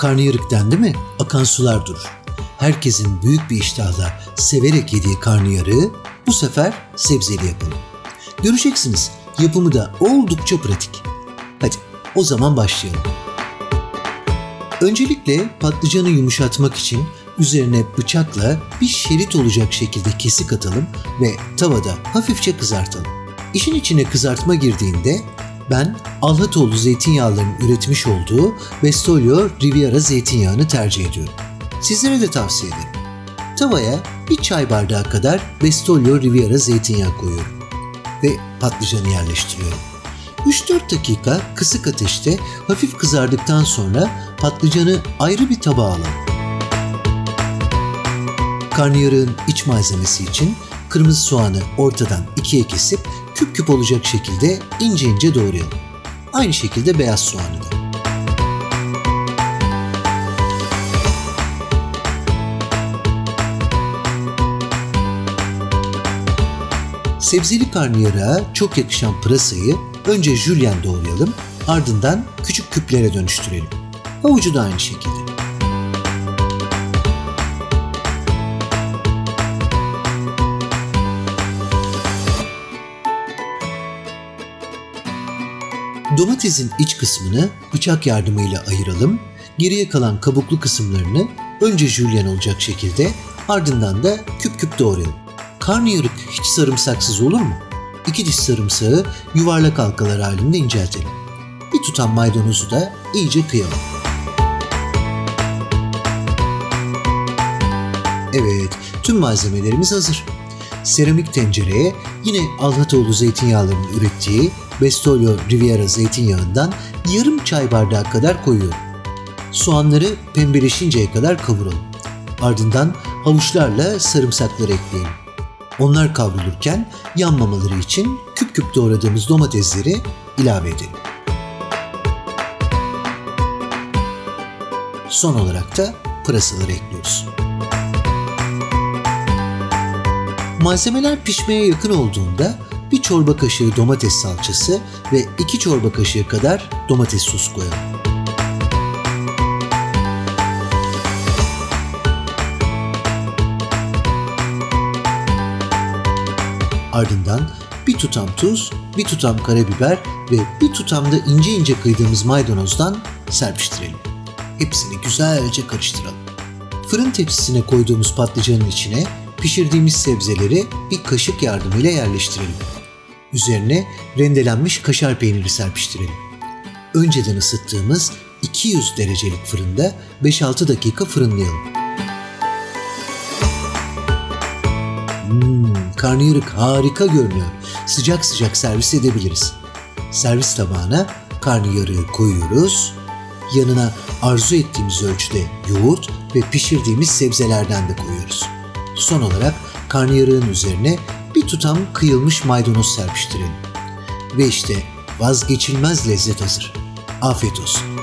Karnıyarık dendi mi akan sular durur. Herkesin büyük bir iştahla severek yediği karnıyarığı bu sefer sebzeli yapalım. Göreceksiniz yapımı da oldukça pratik. Hadi o zaman başlayalım. Öncelikle patlıcanı yumuşatmak için üzerine bıçakla bir şerit olacak şekilde kesik atalım ve tavada hafifçe kızartalım. İşin içine kızartma girdiğinde ben Alhatoğlu zeytinyağlarının üretmiş olduğu Bestolio Riviera zeytinyağını tercih ediyorum. Sizlere de tavsiye ederim. Tavaya bir çay bardağı kadar Bestolio Riviera zeytinyağı koyuyorum ve patlıcanı yerleştiriyorum. 3-4 dakika kısık ateşte hafif kızardıktan sonra patlıcanı ayrı bir tabağa alalım. Karnıyarığın iç malzemesi için kırmızı soğanı ortadan ikiye kesip küp küp olacak şekilde ince ince doğrayalım. Aynı şekilde beyaz soğanı da. Sebzeli karnıyarığa çok yakışan pırasayı önce jülyen doğrayalım, ardından küçük küplere dönüştürelim. Havucu da aynı şekilde. Domatesin iç kısmını bıçak yardımıyla ayıralım. Geriye kalan kabuklu kısımlarını önce jülyen olacak şekilde ardından da küp küp doğrayalım. Karnıyarık hiç sarımsaksız olur mu? İki diş sarımsağı yuvarlak halkalar halinde inceltelim. Bir tutam maydanozu da iyice kıyalım. Evet, tüm malzemelerimiz hazır. Seramik tencereye yine Alhatoğlu zeytinyağlarının ürettiği Bestolio Riviera zeytinyağından yarım çay bardağı kadar koyuyorum. Soğanları pembeleşinceye kadar kavuralım. Ardından havuçlarla sarımsakları ekleyelim. Onlar kavrulurken yanmamaları için küp küp doğradığımız domatesleri ilave edelim. Son olarak da pırasaları ekliyoruz. Malzemeler pişmeye yakın olduğunda bir çorba kaşığı domates salçası ve iki çorba kaşığı kadar domates sosu koyalım. Ardından bir tutam tuz, bir tutam karabiber ve bir tutam da ince ince kıydığımız maydanozdan serpiştirelim. Hepsini güzelce karıştıralım. Fırın tepsisine koyduğumuz patlıcanın içine pişirdiğimiz sebzeleri bir kaşık yardımıyla yerleştirelim. Üzerine rendelenmiş kaşar peyniri serpiştirelim. Önceden ısıttığımız 200 derecelik fırında 5-6 dakika fırınlayalım. Hmm, karnıyarık harika görünüyor. Sıcak sıcak servis edebiliriz. Servis tabağına karnıyarığı koyuyoruz. Yanına arzu ettiğimiz ölçüde yoğurt ve pişirdiğimiz sebzelerden de koyuyoruz. Son olarak karnıyarığın üzerine bir tutam kıyılmış maydanoz serpiştirelim. Ve işte vazgeçilmez lezzet hazır. Afiyet olsun.